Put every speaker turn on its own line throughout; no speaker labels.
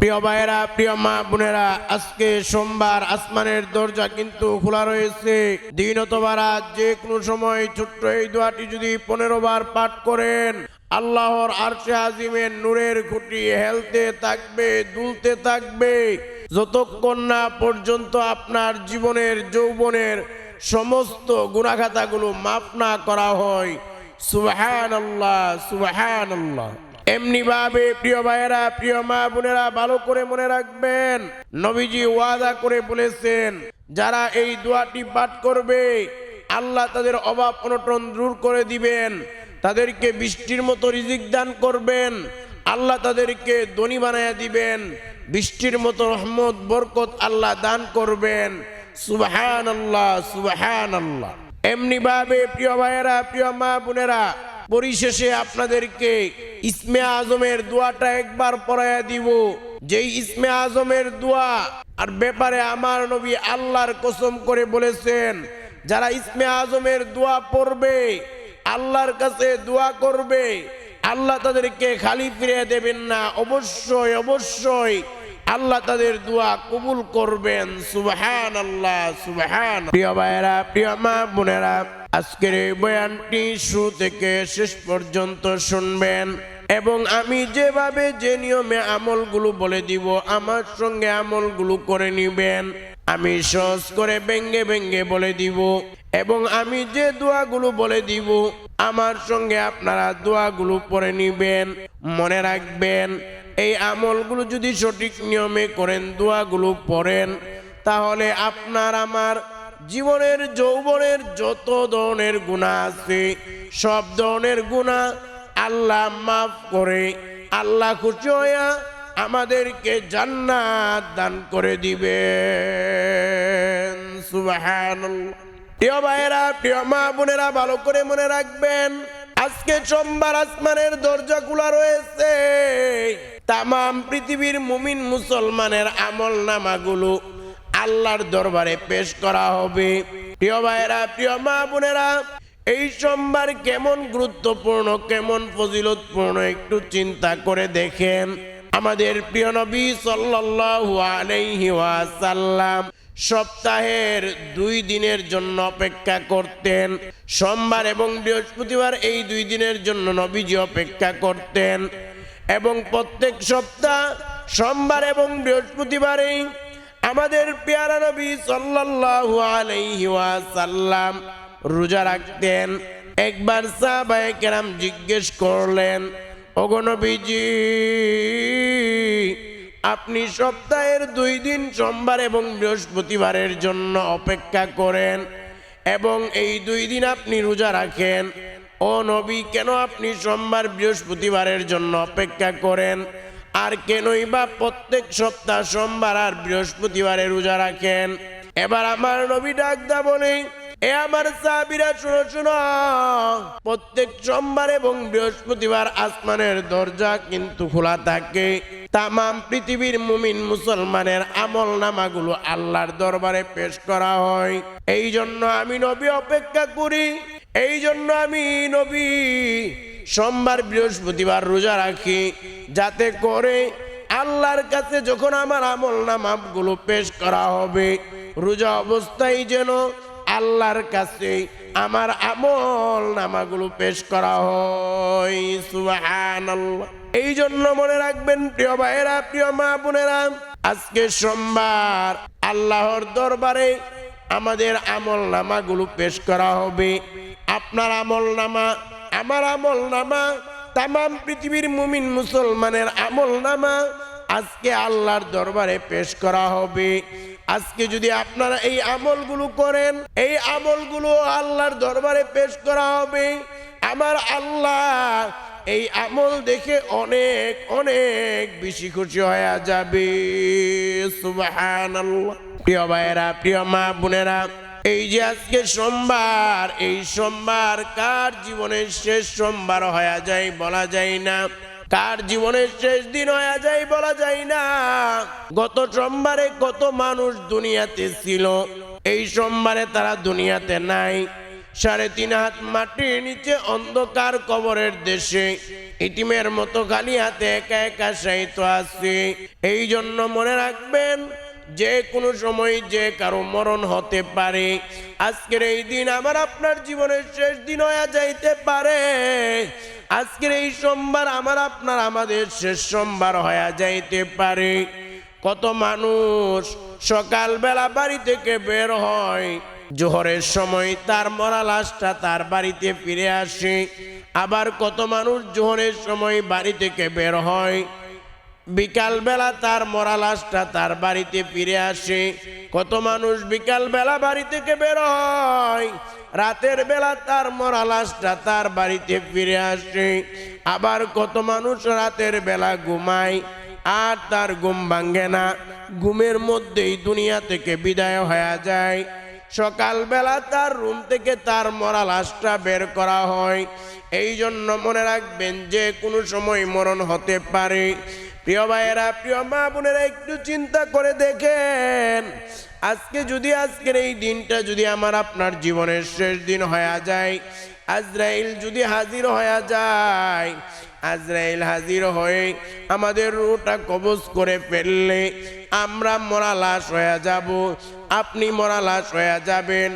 প্রিয় ভাইয়েরা, প্রিয় মা বোনেরা, আজকে সোমবার আসমানের দরজা কিন্তু খোলা রয়েছে। দিন অথবা রাত, যে কোনো সময় ছোট্ট এই দোয়াটি যদি পনেরো বার পাঠ করেন, আল্লাহর আরশে আজিমের নূরের খুঁটি হেলতে থাকবে, দুলতে থাকবে। যতক্ষণ না পর্যন্ত আপনার জীবনের, যৌবনের সমস্ত গুণাখাতাগুলো মাফ না করা হয় সুবহান আল্লাহ সুবহান আল্লাহ এমনি ভাবে প্রিয় ভাইয়েরা, প্রিয় মা বোনেরা, ভালো করে মনে রাখবেন, নবীজি ওয়াদা করে বলেছেন, যারা এই দোয়াটি পাঠ করবে, আল্লাহ তাদের অভাব অনটন দূর করে দিবেন, তাদেরকে বৃষ্টির মতো রিজিক দান করবেন, আল্লাহ তাদেরকে ধনী বানায় দিবেন, বৃষ্টির মতো রহমত, বরকত আল্লাহ দান করবেন সুবহান আল্লাহ সুবহান আল্লাহ এমনি ভাবে প্রিয় ভাইয়েরা, প্রিয় মা বোনেরা, পরিশেষে আপনাদেরকে ইসমে আজমের দোয়াটা একবার পড়াইয়া দিব। যেই ইসমে আজমের দোয়া, আর ব্যাপারে আমার নবী আল্লাহর কসম করে বলেছেন, যারা ইসমে আজমের দোয়া পড়বে, আল্লাহর কাছে দোয়া করবে, আল্লাহ তাদেরকে খালি ফিরে দেবেন না। অবশ্যই অবশ্যই আল্লাহ তাদের দোয়া কবুল করবেন। সুবহান আল্লাহ সুবহান। প্রিয় ভাইরা প্রিয় মা বোনেরা, আজকের এই বয়ানটি শুরু থেকে শেষ পর্যন্ত শুনবেন। এবং আমি যেভাবে যে নিয়মে আমলগুলো বলে দিব, আমার সঙ্গে আমলগুলো করে নিবেন। আমি সহজ করে ব্যঙ্গে ব্যঙ্গে বলে দিব এবং আমি যে দোয়াগুলো বলে দিব, আমার সঙ্গে আপনারা দোয়াগুলো পড়ে নিবেন। মনে রাখবেন, এই আমলগুলো যদি সঠিক নিয়মে করেন, দোয়াগুলো পড়েন, তাহলে আপনার আমার জীবনের যৌবনের যত ধরনের গুণা আছে, সব ধরনের গুণা আল্লাহ মাফ করে, আল্লাহ খুশি আমাদেরকে জান্নাত দান করে সুবহানাল্লাহ। প্রিয় ভাইয়েরা, প্রিয় মা বোনেরা, ভালো করে মনে রাখবেন, আজকে সোমবার আসমানের দরজা খোলা রয়েছে। তামাম পৃথিবীর মুমিন মুসলমানের আমল নামাগুলো আল্লাহর দরবারে পেশ করা হবে। প্রিয় ভাইয়েরা, প্রিয় মা বোনেরা এই সোমবার কেমন গুরুত্বপূর্ণ, কেমন ফজিলতপূর্ণ একটু চিন্তা করে দেখেন। আমাদের প্রিয় নবী সাল্লাল্লাহু সপ্তাহের দুই দিনের জন্য অপেক্ষা করতেন। সোমবার এবং বৃহস্পতিবার এই দুই দিনের জন্য নবীজি অপেক্ষা করতেন। এবং প্রত্যেক সপ্তাহ সোমবার এবং বৃহস্পতিবারেই আমাদের পেয়ারা নবী সাল্লাল্লাহু আলাইহি ওয়াসাল্লাম রোজা রাখতেন। একবার সাহাবায়ে কেরাম জিজ্ঞেস করলেন, ওগো নবীজি, আপনি সপ্তাহের দুই দিন সোমবার এবং বৃহস্পতিবারের জন্য অপেক্ষা করেন এবং এই দুই দিন আপনি রোজা রাখেন। ও নবী, কেন আপনি সোমবার, বৃহস্পতিবারের জন্য অপেক্ষা করেন? আর কেনই বা প্রত্যেক সপ্তাহ সোমবার আর বৃহস্পতিবারে রোজা রাখেন? এবার আমার নবী ডাকদা বলে এ আমার সাবিরা শুনো শুনো। প্রত্যেক সোমবার এবং বৃহস্পতিবার আসমানের দরজা কিন্তু খোলা থাকে। তামাম পৃথিবীর মুমিন মুসলমানের আমল নামাগুলো আল্লাহর দরবারে পেশ করা হয়। এই জন্য আমি নবী অপেক্ষা করি। এই জন্য আমি নবী সোমবার, বৃহস্পতিবার রোজা রাখি। যাতে করে আল্লাহর কাছে যখন আমার আমল নামাগুলো পেশ করা হবে, রোজা অবস্থায় যেন আল্লাহর কাছে আমার আমল নামাগুলো পেশ করা হয়। এই জন্য মনে রাখবেন, প্রিয় ভাইয়েরা, প্রিয় মা বোনেরা, আজকে সোমবার আল্লাহর দরবারে আমাদের আমল নামাগুলো পেশ করা হবে। আপনার আমল নামা, আমার আমল নামা, তামাম পৃথিবীর মুমিন মুসলমানের আমল নামা আজকে আল্লাহর দরবারে পেশ করা হবে। আজকে যদি আপনারা এই আমলগুলো করেন, এই আমলগুলো আল্লাহর দরবারে পেশ করা হবে। আমার আল্লাহ এই আমল দেখে অনেক অনেক বেশি খুশি হয়ে যাবে। প্রিয় ভাইয়েরা, প্রিয় মা বোনেরা, এই যে আজকে সোমবার, এই সোমবার কার জীবনের শেষ সোমবার হয়ে যায় বলা যায় না। কার জীবনের শেষ দিন হয়ে যায় বলা যায় না। গত সোমবারে কত মানুষ দুনিয়াতে ছিল। এই সোমবারে তারা দুনিয়াতে নাই। সাড়ে তিন হাত মাটির নিচে অন্ধকার কবরের দেশে। ইটিমের মতো খালি হাতে একা একা সাহিত্য আছে। এই জন্য মনে রাখবেন যে কোনো সময় যে কারও মরণ হতে পারে। আজকের এই দিন আমার আপনার জীবনের শেষ দিন হয়ে যাইতে পারে। আজকের এই সোমবার আমার আপনার আমাদের শেষ সোমবার হয়ে যাইতে পারে। কত মানুষ সকালবেলা বাড়ি থেকে বের হয়, জোহরের সময় তার মরা লাশটা তার বাড়িতে ফিরে আসে। আবার কত মানুষ জোহরের সময় বাড়ি থেকে বের হয় বিকালবেলা তার মরা লাশটা তার বাড়িতে ফিরে আসে। কত মানুষ বিকালবেলা বাড়ি থেকে বের হয়। রাতের বেলা তার মরা লাশটা তার বাড়িতে ফিরে আসে। আবার কত মানুষ রাতের বেলা ঘুমায়, আর তার ঘুম ভাঙ্গে না। ঘুমের মধ্যেই দুনিয়া থেকে বিদায় হয়ে যায়। সকালবেলা তার রুম থেকে তার মরা লাশটা বের করা হয়। এই জন্য মনে রাখবেন যে কোনো সময় মরণ হতে পারে। প্রিয় ভাইয়েরা, প্রিয় মা বোনেরা, একটু চিন্তা করে দেখেন। আজকে যদি আজকের এই দিনটা যদি আমার আপনার জীবনের শেষ দিন হয়ে যায়, আজরাইল যদি হাজির হয়ে যায়, আজরাইল হাজির হয়ে আমাদের রুটা কবজ করে ফেললে আমরা মরা লাশ হয়ে যাব। আপনি মরা লাশ হয়ে যাবেন।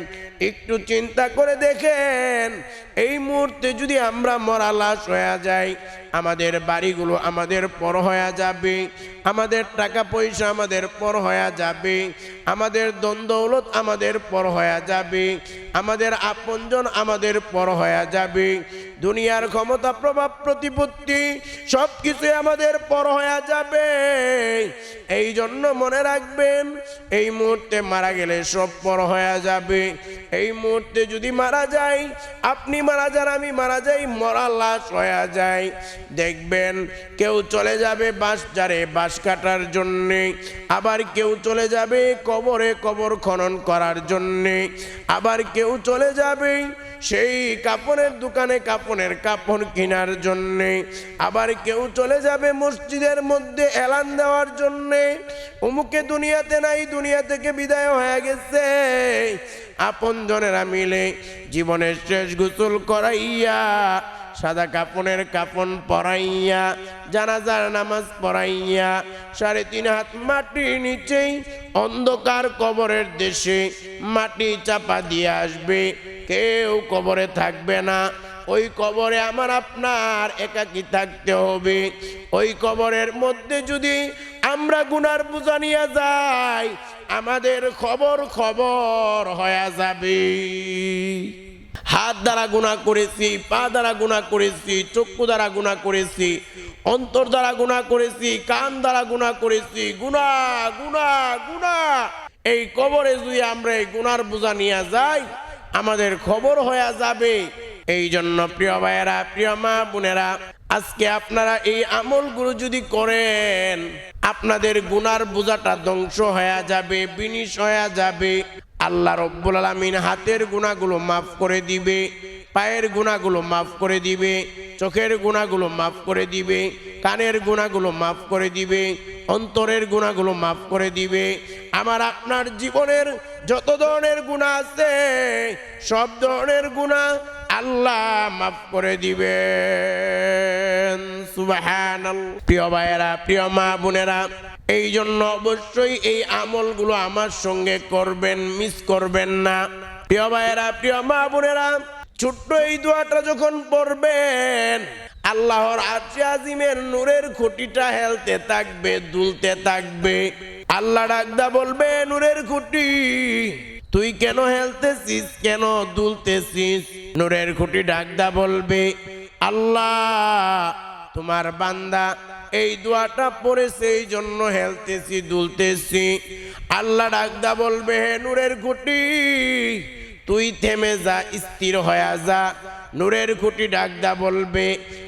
একটু চিন্তা করে দেখেন এই মুহূর্তে যদি আমরা মরা লাশ হয়ে যাই, আমাদের বাড়িগুলো আমাদের পর হয়ে যাবে, আমাদের টাকা পয়সা আমাদের পর হয়ে যাবে, আমাদের দ্বন্দ্বলত আমাদের পর হয়ে যাবে, আমাদের আপনজন আমাদের পর হয়ে যাবে, দুনিয়ার ক্ষমতা প্রভাব প্রতিপত্তি সব কিছু আমাদের পর হয়ে যাবে। এই জন্য মনে রাখবেন, এই মুহূর্তে মারা গেলে সব পর হয়ে যাবে। এই মুহূর্তে যদি মারা যায় আপনি মারা যান আমি মারা যাই, মরা লাশ হয়ে যায়। দেখবেন, কেউ চলে যাবে বাঁশ যারে বাঁশ কাটার জন্যে। আবার কেউ চলে যাবে কবরে কবর খনন করার জন্যে। আবার কেউ চলে যাবে সেই কাপড়ের দোকানে কাপড়ের কাপড় কেনার জন্যে। আবার কেউ চলে যাবে মসজিদের মধ্যে এলান দেওয়ার জন্যে। অমুকে দুনিয়াতে নাই, দুনিয়া থেকে বিদায় হয়ে গেছে। আপন জনেরা মিলে জীবনের শেষ গোসল করাইয়া, সাদা কাপনের কাপন পরাইয়া, জানাজার নামাজ পড়াইয়া, সাড়ে তিন হাত মাটির নিচেই অন্ধকার কবরের দেশে মাটি চাপা দিয়ে আসবে। কেউ কবরে থাকবে না। ওই কবরে আমার আপনার একাকি থাকতে হবে। ওই কবরের মধ্যে যদি আমরা গুনার বোঝা নিয়ে যাই আমাদের খবর খবর হয়ে যাবে। হাত দ্বারা গুণা করেছি, পা দ্বারা গুণা করেছি, চক্ষু দ্বারা গুণা করেছি, অন্তর দ্বারা গুণা করেছি, কান দ্বারা গুণা করেছি গুণা গুণা গুণা এই কবরে যদি আমরা এই গুনার বোঝা নিয়ে যাই, আমাদের খবর হয়ে যাবে। এই জন্য প্রিয় ভাইয়েরা, প্রিয় মা বোনেরা, আজকে আপনারা এই আমলগুলো যদি করেন আপনাদের গুনার বোঝাটা ধ্বংস হয়ে যাবে, বিনিশ হয়ে যাবে। আল্লাহ রব্বুল আলমিন হাতের গুণাগুলো মাফ করে দিবে, পায়ের গুণাগুলো মাফ করে দিবে, চোখের গুণাগুলো মাফ করে দিবে, কানের গুণাগুলো মাফ করে দিবে, অন্তরের গুণাগুলো মাফ করে দিবে। আমার আপনার জীবনের যত ধরনের গুণা আছে, সব ধরনের গুণা আল্লাহ মাফ করে দিবেন। সুবাহান প্রিয় ভাইয়েরা, প্রিয় মা বোনেরা এই জন্য অবশ্যই এই আমলগুলো আমার সঙ্গে করবেন, মিস করবেন না। প্রিয় ভাইয়েরা, প্রিয় মা বোনেরা, ছোট্ট এই দোয়াটা যখন পড়বেন, আল্লাহর আরশে আজিমের নূরের খুঁটিটা হেলতে থাকবে, দুলতে থাকবে। আল্লাহ ডাকদা বলবে, নূরের খুঁটি তুই কেন হেলতেছিস? কেন দুলতেছিস? নূরের খুঁটি ডাকদা বলবে, আল্লাহ, তোমার বান্দা এই দোয়াটা পড়েছে এই জন্য হেলতেছি, দুলতেছি। আল্লাহ ডাকদা বলবে, হে নূরের খুঁটি, তুই থেমে যা, স্থির হয়ে যা। নূরের খুঁটি ডাকদা বলবে,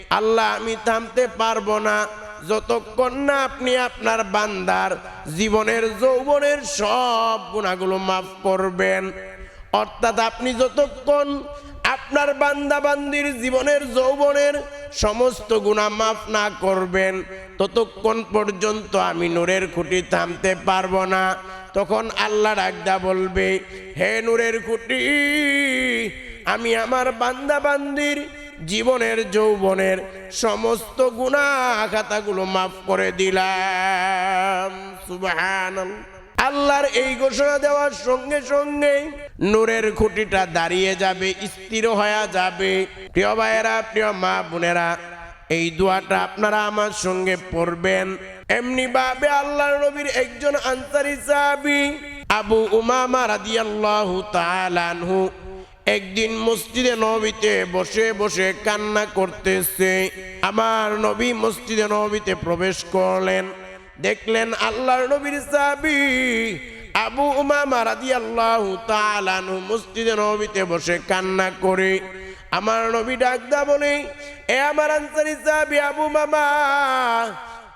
আল্লাহ, আমি থামতে পারব না। যতক্ষণ না আপনি আপনার বান্দার জীবনের যৌবনের সব গুণাগুলো মাফ করবেন। অর্থাৎ আপনি যতক্ষণ আপনার বান্দা বান্দির জীবনের যৌবনের সমস্ত গুণা মাফ না করবেন, ততক্ষণ পর্যন্ত আমি নূরের খুঁটি থামতে পারব না। তখন আল্লাহ ডাকদা বলবে, হে নূরের খুঁটি আমি আমার বান্দা বান্দির জীবনের, যৌবনের সমস্ত গুণা খাতাগুলো মাফ করে দিলাম। সুবহানাল্লাহ। আল্লাহর এই ঘোষণা দেওয়ার সঙ্গে সঙ্গে নূরের খুঁটিটা দাঁড়িয়ে যাবে, স্থির হয়ে যাবে। প্রিয় ভাইয়েরা, প্রিয় মা বোনেরা, এই দোয়াটা আপনারা আমার সঙ্গে পড়বেন। এমনি ভাবে আল্লাহর নবীর একজন আনসারি সাহাবী আবু উমামা রাদিয়াল্লাহু তাআলা আনহু একদিন মসজিদে নবীতে বসে বসে কান্না করতেছে। আমার নবী মসজিদে নবীতে প্রবেশ করলেন। দেখলেন আল্লাহর নবীর সাহাবী আবু উমামা রাদিয়াল্লাহু তাআলা আনহু মসজিদে নবীতে বসে কান্না করে। আমার নবী ডাকদা বলে, এ আমার আনসারি সাহাবী আবু মামা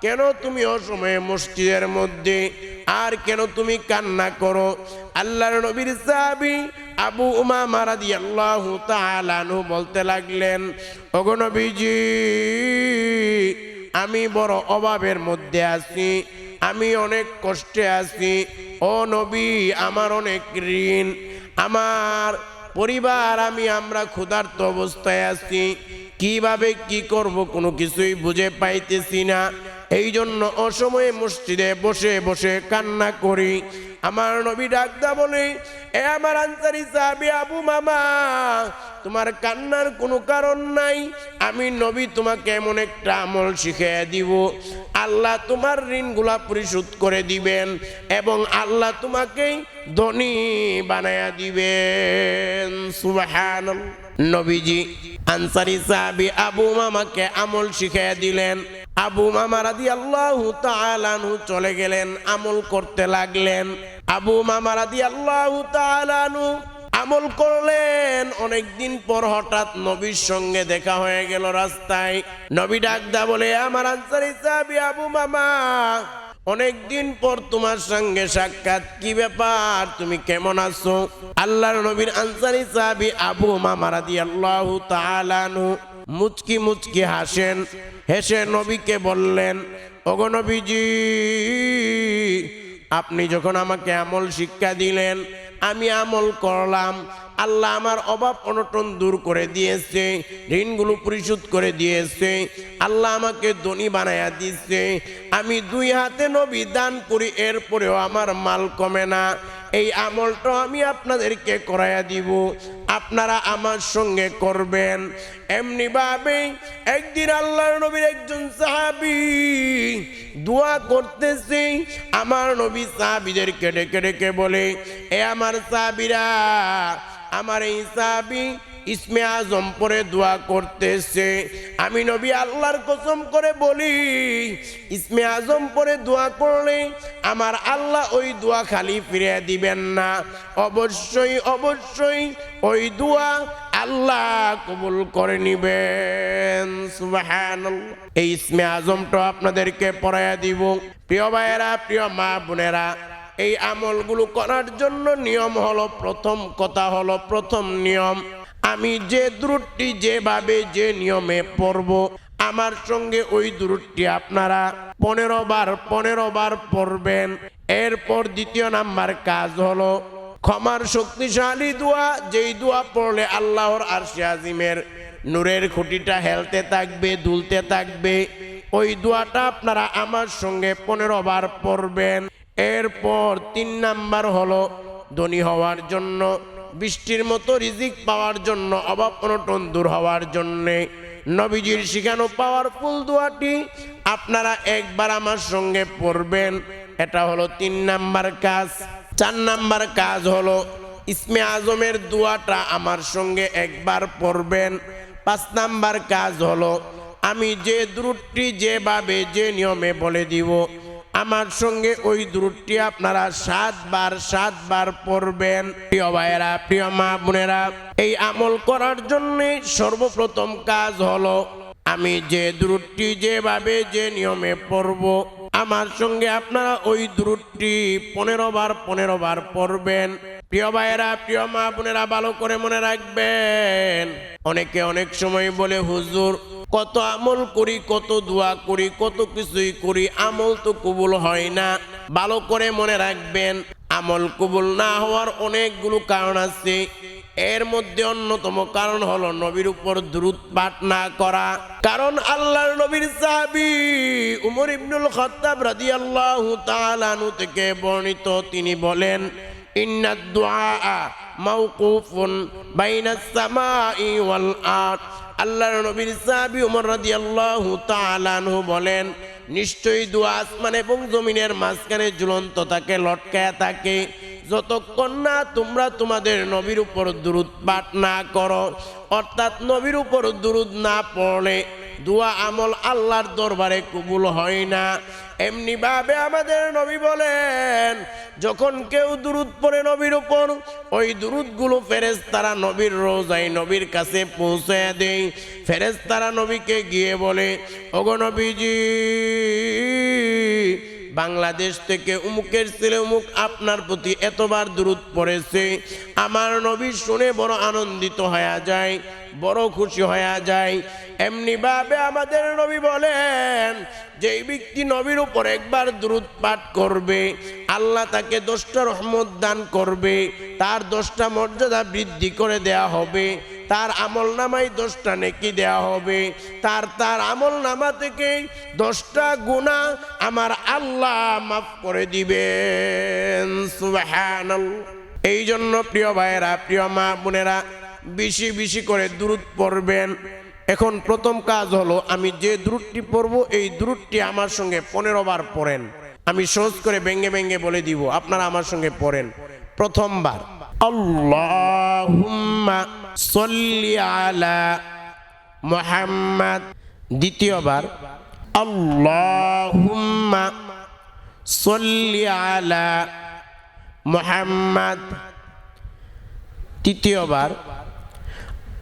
কেন তুমি অসময়ে মসজিদের মধ্যে? আর কেন তুমি কান্না করো? আল্লাহর নবীর সাহাবী আবু উমামা রাদিয়াল্লাহু তাআলা আনহু বলতে লাগলেন, ওগো নবীজি, আমি বড় অভাবের মধ্যে আছি, আমি অনেক কষ্টে আছি। ও নবী, আমার অনেক ঋণ, আমার পরিবার, আমি, আমরা ক্ষুধার্ত অবস্থায় আছি। কীভাবে কি করব কোনো কিছুই বুঝে পাইতেছি না। এই জন্য অসময়ে মসজিদে বসে বসে কান্না করি। আমার নবী ডাকদা বলে, এ আমার আনসারি সাহাবি আবু মামা, তোমার কান্নার কোনো কারণ নাই, আমি নবী তোমাকে এমন একটা আমল শিখিয়ে দিব। আল্লাহ তোমার ঋণগুলা পরিশোধ করে দিবেন এবং আল্লাহ তোমাকে ধনী বানায়া দিবেন। সুবাহান নবীজি আনসারি সাহাবি আবু মামাকে আমল শিখিয়ে দিলেন। আবু মামা রাদি আল্লাহ তালানহু চলে গেলেন, আমল করতে লাগলেন। আবু মামা রাদি আল্লাহ তালানহু আমল করলেন। অনেকদিন পর হঠাৎ নবীর সঙ্গে দেখা হয়ে গেল রাস্তায়। নবী ডাকদা বলে, আমার আনসারি সাহাবি আবু মামা, অনেকদিন পর তোমার সঙ্গে সাক্ষাৎ, কি ব্যাপার? তুমি কেমন আছো? আল্লাহর নবীর আনসারি সাহাবি আবু মামা রাদি আল্লাহ তালানহু মুচকি মুচকি হাসেন। হেসে নবীকে বললেন, ওগো নবীজি, আপনি যখন আমাকে আমল শিক্ষা দিলেন, আমি আমল করলাম। আল্লাহ আমার অভাব অনটন দূর করে দিয়েছে, ঋণগুলো পরিশোধ করে দিয়েছে, আল্লাহ আমাকে ধনী বানায়া দিচ্ছে আমি দুই হাতে নবী দান করি, এরপরেও আমার মাল কমে না। এই আমলটা আমি আপনাদেরকে করাইয়া দিব। আপনারা আমার সঙ্গে করবেন। এমনি ভাবে একদিন আল্লাহর নবীর একজন সাহাবি দোয়া করতেছে। আমার নবী সাহাবিদেরকে ডেকে ডেকে বলে, এ আমার সাহাবিরা, আমার এই সাহাবি ইসমে আজম পরে দোয়া করতেছে। আমি নবী আল্লাহর কসম করে বলি, ইসমে আজম পরে দোয়া করলে আমার আল্লাহ ওই দোয়া খালি ফিরে দিবেন না। অবশ্যই অবশ্যই ওই দোয়া আল্লাহ কবুল করে নিবেন। এই ইসমে আজমটা আপনাদেরকে পড়াইয়া দিব। প্রিয় ভাইয়েরা, প্রিয় মা বোনেরা, এই আমলগুলো করার জন্য নিয়ম হলো প্রথম কথা হলো প্রথম নিয়ম। আমি যে দ্রুটটি যেভাবে যে নিয়মে পড়ব, আমার সঙ্গে ওই দ্রুটটি আপনারা পনেরো বার পনেরো বার পড়বেন। এরপর দ্বিতীয় নাম্বার কাজ হলো, ক্ষমার শক্তিশালী দোয়া, যেই দোয়া পড়লে আল্লাহর আরশে আজিমের নূরের খুঁটিটা হেলতে থাকবে, দুলতে থাকবে, ওই দোয়াটা আপনারা আমার সঙ্গে পনেরো বার পড়বেন। এরপর তিন নাম্বার হলো, ধনী হওয়ার জন্য বৃষ্টির মতো রিজিক পাওয়ার জন্য, অভাব অনটন দূর হওয়ার জন্যে। নবীজির শিখানো পাওয়ারফুল দোয়াটি, আপনারা একবার আমার সঙ্গে পড়বেন। এটা হলো তিন নাম্বার কাজ। চার নাম্বার কাজ হলো, ইসমে আজমের দোয়াটা আমার সঙ্গে একবার পড়বেন। পাঁচ নাম্বার কাজ হলো, আমি যে দ্রুটটি যেভাবে যে নিয়মে বলে দিব আমার সঙ্গে ওই দূরটি আপনারা সাতবার সাতবার পড়বেন। প্রিয় ভাইয়েরা, প্রিয় মা বোনেরা, এই আমল করার জন্য সর্বপ্রথম কাজ হলো, আমি যে দূরটি যেভাবে যে নিয়মে পড়ব, আমার সঙ্গে আপনারা ওই দূরটি পনেরো বার পনেরো বার পড়বেন। প্রিয় ভাইয়েরা, প্রিয় মা বোনেরা, ভালো করে মনে রাখবেন, অনেকে অনেক সময় বলে, হুজুর, কত আমল করি, কত দোয়া করি, কত কিছুই করি, আমল তো কবুল হয় না। ভালো করে মনে রাখবেন, আমল কবুল না হওয়ার অনেকগুলো কারণ আছে। এর মধ্যে অন্যতম কারণ হলো নবীর উপর দ্রুত পাঠ না করা। কারণ আল্লাহর নবীর সাহাবী উমর ইবনুল খত্তাব রাদিয়াল্লাহু তাআলা থেকে বর্ণিত, তিনি বলেন দুআ মাওকুফুন বাইনাস সামাই ওয়াল আরদ। আল্লাহর নবীর সাহাবী উমর রাদিয়াল্লাহু তাআলা আনহু বলেন, নিশ্চয়ই দোয়া আসমান এবং জমিনের মাঝখানে ঝুলন্ত থাকে, লটকায়া থাকে। যতক্ষণ না তোমরা তোমাদের নবীর উপর দুরুদ পাঠ না করো, অর্থাৎ নবীর উপর দুরুদ না পড়লে দোয়া আমল আল্লাহর দরবারে কবুল হয় না। এমনি ভাবে আমাদের নবী বলেন, যখন কেউ দুরুদ পড়ে নবীর উপর, ওই দুরুদগুলো ফেরেজ তারা নবীর রোজাই নবীর কাছে পৌঁছে দেয়। ফেরেজ তারা নবীকে গিয়ে বলে, ওগো নবীজি, বাংলাদেশ থেকে উমুকের ছেলে উমুক আপনার প্রতি এতবার দূরত পড়েছে। আমার নবী শুনে বড় আনন্দিত হয়ে যায়, বড় খুশি হয়ে যায়। এমনি ভাবে আমাদের নবী বলেন যে ব্যক্তি নবীর উপর একবার দ্রুত পাঠ করবে, আল্লাহ তাকে দশটা রহমত দান করবে, তার দশটা মর্যাদা বৃদ্ধি করে দেয়া হবে, তার আমল নামায় দশটা নেকি দেয়া হবে, তার তার আমল নামা থেকে দশটা গুণা আমার আল্লাহ মাফ করে দিবেন। এই জন্য প্রিয় ভাইয়েরা, প্রিয় মা বোনেরা, বেশি বেশি করে দূরত পড়বেন এখন প্রথম কাজ হলো, আমি যে দূরটি পড়ব, এই দূরটি আমার সঙ্গে পনেরো বার পড়েন। আমি সহজ করে ব্যঙ্গে ব্যঙ্গে বলে দিব, আপনারা আমার সঙ্গে পড়েন। প্রথমবার মুহাম্মাদ। দ্বিতীয়বার আল্লাহুম্মা মুহাম্মাদ। তৃতীয়বার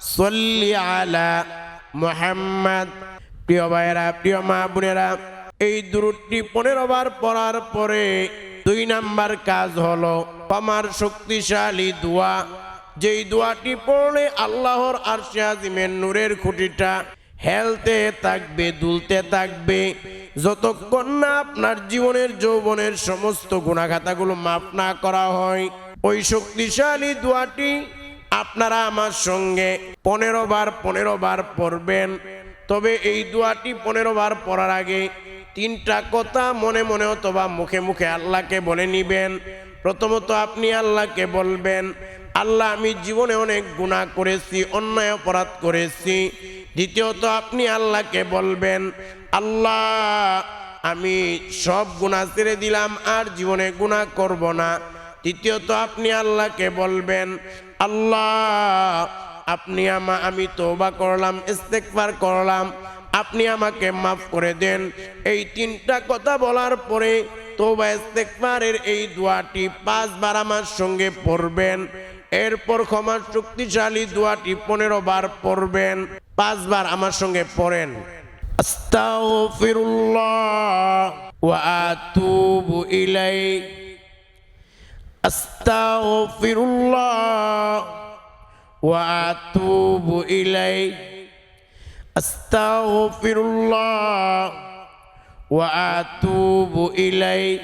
সল্লি আলা মুহাম্মাদ। প্রিয় ভাইয়েরা, প্রিয় মা বোনেরা, এই দুরুটি পনেরো বার পড়ার পরে দুই নাম্বার কাজ হলো আমার শক্তিশালী দোয়া। যেই দোয়াটি পড়লে আল্লাহর আরশে আজিমের নূরের খুঁটিটা হেলতে থাকবে, দুলতে থাকবে। যতক্ষণ না আপনার জীবনের, যৌবনের সমস্ত গুণাখাতাগুলো মাফ না করা হয়, ওই শক্তিশালী দোয়াটি আপনারা আমার সঙ্গে পনেরো বার পনেরো বার পড়বেন। তবে এই দোয়াটি পনেরো বার পড়ার আগে তিনটা কথা মনে মনে অথবা মুখে মুখে আল্লাহকে বলে নিবেন। প্রথমত আপনি আল্লাহকে বলবেন, আল্লাহ, আমি জীবনে অনেক গুণা করেছি, অন্যায় অপরাধ করেছি। দ্বিতীয়ত, আপনি আল্লাহকে বলবেন, আল্লাহ, আমি সব গুণা ছেড়ে দিলাম, আর জীবনে গুণা করব না। তৃতীয়ত, আপনি আল্লাহকে বলবেন আল্লাহ, আপনি আমা, আমি তোবা করলাম ইস্তেকবার করলাম, আপনি আমাকে মাফ করে দেন। এই তিনটা কথা বলার পরে তোবা ইস্তেকবারের এই দোয়াটি পাঁচবার আমার সঙ্গে পড়বেন। এরপর ক্ষমার শক্তিশালী দোয়াটি পনেরো বার পড়বেন। পাঁচবার আমার সঙ্গে পড়েন। আস্তাগফিরুল্লাহ ওয়া আতুবু ইলাইহি أستغفر الله وأتوب إليه. أستغفر الله وأتوب إليه.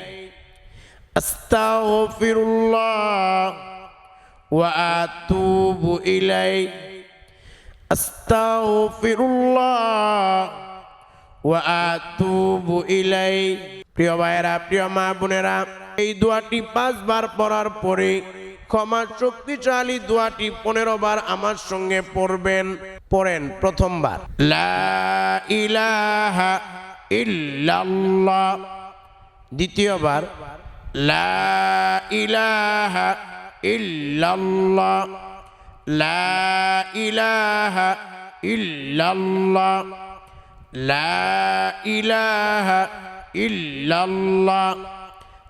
أستغفر الله وأتوب إليه. أستغفر الله وأتوب إليه. প্রিয় ভাইয়েরা প্রিয় মা বোনেরা এই দোয়াটি পাঁচবার পড়ার পরে ক্ষমা শক্তিশালী দোয়াটি পনেরো বার আমার সঙ্গে পড়বেন, পড়েন প্রথমবার। ইলাহা দ্বিতীয়বার, লা ইলাহা লা ইলাহা লা ইলাহা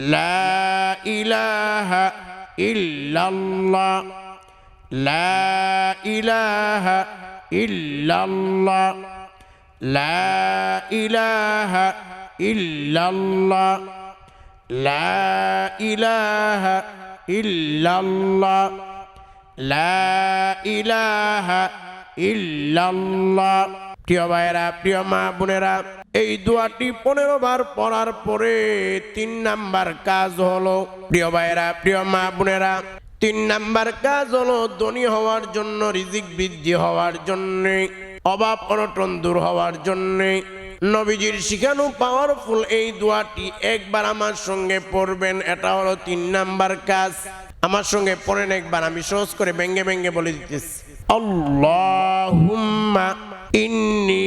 لا إله إلا الله لا إله إلا الله لا إله إلا الله لا إله إلا الله لا إله إلا الله প্রিয় ভাইয়েরা প্রিয় মা বোনেরা এই দোয়াটি পনেরো বার পড়ার পরে তিন নাম্বার কাজ হলো, প্রিয় ভাইয়েরা, প্রিয় মা বোনেরা, তিন নাম্বার কাজ হলো ধনী হওয়ার জন্য, রিজিক বৃদ্ধি হওয়ার জন্য, অভাব অনটন দূর হওয়ার জন্য, নবীজির শিখানো পাওয়ারফুল এই দোয়াটি একবার আমার সঙ্গে পড়বেন, এটা হলো তিন নাম্বার কাজ। আমার সঙ্গে পড়েন একবার, আমি সহজ করে ব্যঙ্গে ব্যঙ্গে বলে দিতেছি। আল্লাহুম্মা ইন্নি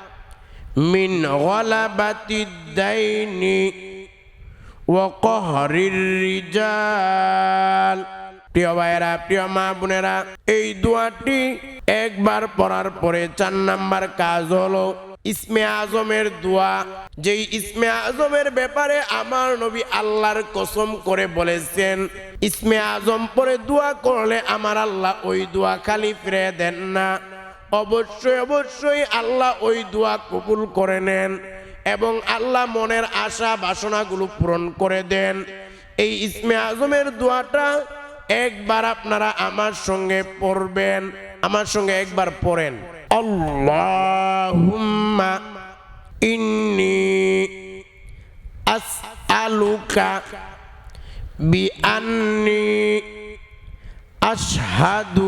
গলাবাতিদ দাইনি ওয়া কহরির রিজাল। প্রিয় ভাইয়েরা, প্রিয় মা বোনেরা, এই দোয়াটি একবার পড়ার পরে চার নাম্বার কাজ হলো ইসমে আজমের দোয়া। যেই ইসমে আজমের ব্যাপারে আমার নবী আল্লাহর কসম করে বলেছেন, ইসমে আজম পরে দোয়া করলে আমার আল্লাহ ওই দোয়া খালি ফিরে দেন না। অবশ্যই অবশ্যই আল্লাহ ওই দোয়া কবুল করে নেন এবং আল্লাহ মনের আশা, বাসনাগুলো পূরণ করে দেন। এই ইসমে আজমের দোয়াটা একবার আপনারা আমার সঙ্গে পড়বেন, আমার সঙ্গে একবার পড়েন। আল্লাহুম্মা ইন্নি আসআলুকা বিআন্নি আশহাদু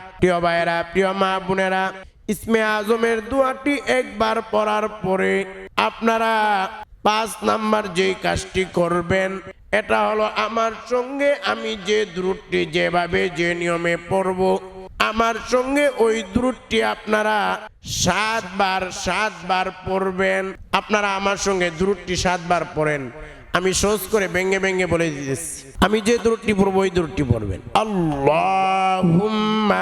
প্রিয় ভাইরা প্রিয় মা বোনেরা, ইসমে আজমের দোয়াটি একবার পড়ার পরে আপনারা পাঁচ নাম্বার যেই কাজটি করবেন, এটা হলো আমার সঙ্গে আমি যে দ্রুটটি যেভাবে যে নিয়মে পড়ব, আমার সঙ্গে ওই দ্রুটটি আপনারা সাতবার সাতবার পড়বেন। আপনারা আমার সঙ্গে দ্রুটটি সাতবার পড়েন। আমি সহজ করে ব্যঙ্গে ব্যঙ্গে বলে দিতেছি। আমি যে দূরটি পড়ব, ওই দূরটি পড়বেন। আল্লাহুম্মা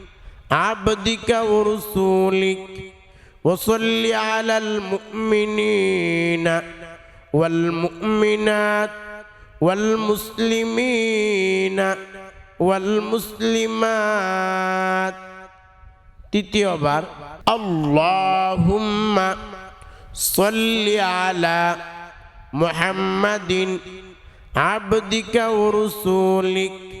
عبدك ورسولك وصل على المؤمنين والمؤمنات والمسلمين والمسلمات. تتيوبر اللهم صل على محمد عبدك ورسولك.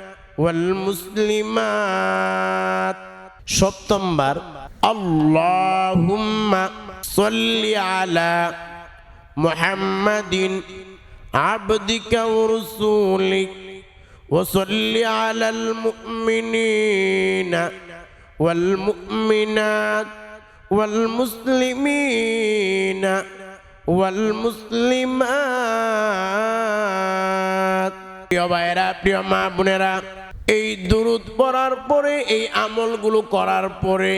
والمسلمات সপ্তমবার اللهم صل على محمد عبدك ورسولك وصل على المؤمنين والمؤمنات والمسلمين والمسلمات প্রিয় ভাইয়েরা প্রিয় মা বোনেরা এই দুরুদ পড়ার পরে, এই আমলগুলো করার পরে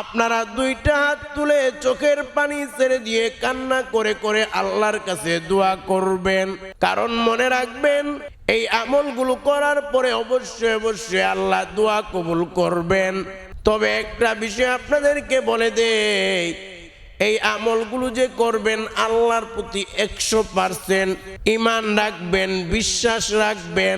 আপনারা দুইটা হাত তুলে চোখের পানি ছেড়ে দিয়ে কান্না করে করে আল্লাহর কাছে দোয়া করবেন। কারণ মনে রাখবেন, এই আমলগুলো করার পরে অবশ্যই অবশ্যই আল্লাহ দোয়া কবুল করবেন। তবে একটা বিষয় আপনাদেরকে বলে দেই, এই আমলগুলো যে করবেন আল্লাহর প্রতি একশো পার্সেন্ট ইমান রাখবেন, বিশ্বাস রাখবেন।